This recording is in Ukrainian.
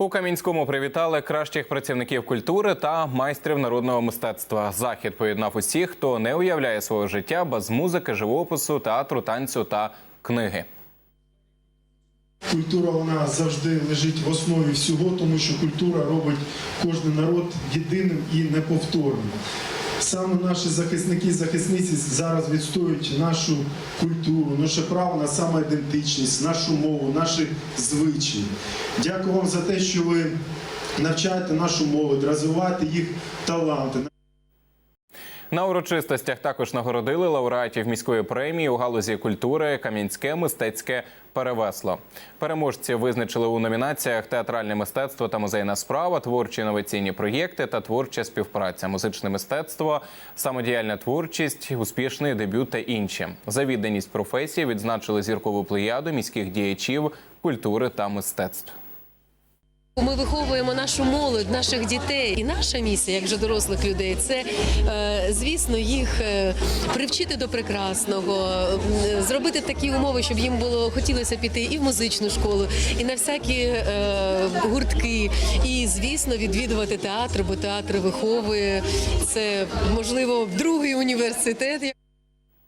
У Кам'янському привітали кращих працівників культури та майстрів народного мистецтва. Захід поєднав усіх, хто не уявляє свого життя без музики, живопису, театру, танцю та книги. Культура вона завжди лежить в основі всього, тому що культура робить кожен народ єдиним і неповторним. Саме наші захисники захисниці зараз відстоюють нашу культуру, наше право на самоідентичність, нашу мову, наші звичаї. Дякую вам за те, що ви навчаєте нашу молодь, розвиваєте їх таланти. На урочистостях також нагородили лауреатів міської премії у галузі культури Кам'янське мистецьке перевесло. Переможці визначили у номінаціях театральне мистецтво та музейна справа, творчі інноваційні проєкти та творча співпраця, музичне мистецтво, самодіяльна творчість, успішний дебют та інші. За відданість професії відзначили зіркову плеяду міських діячів культури та мистецтв. Ми виховуємо нашу молодь, наших дітей. І наша місія, як же дорослих людей, це е, звісно їх е, привчити до прекрасного, зробити такі умови, щоб їм було хотілося піти і в музичну школу, і на всякі е, гуртки, і звісно відвідувати театр, бо театр виховує це можливо другий університет.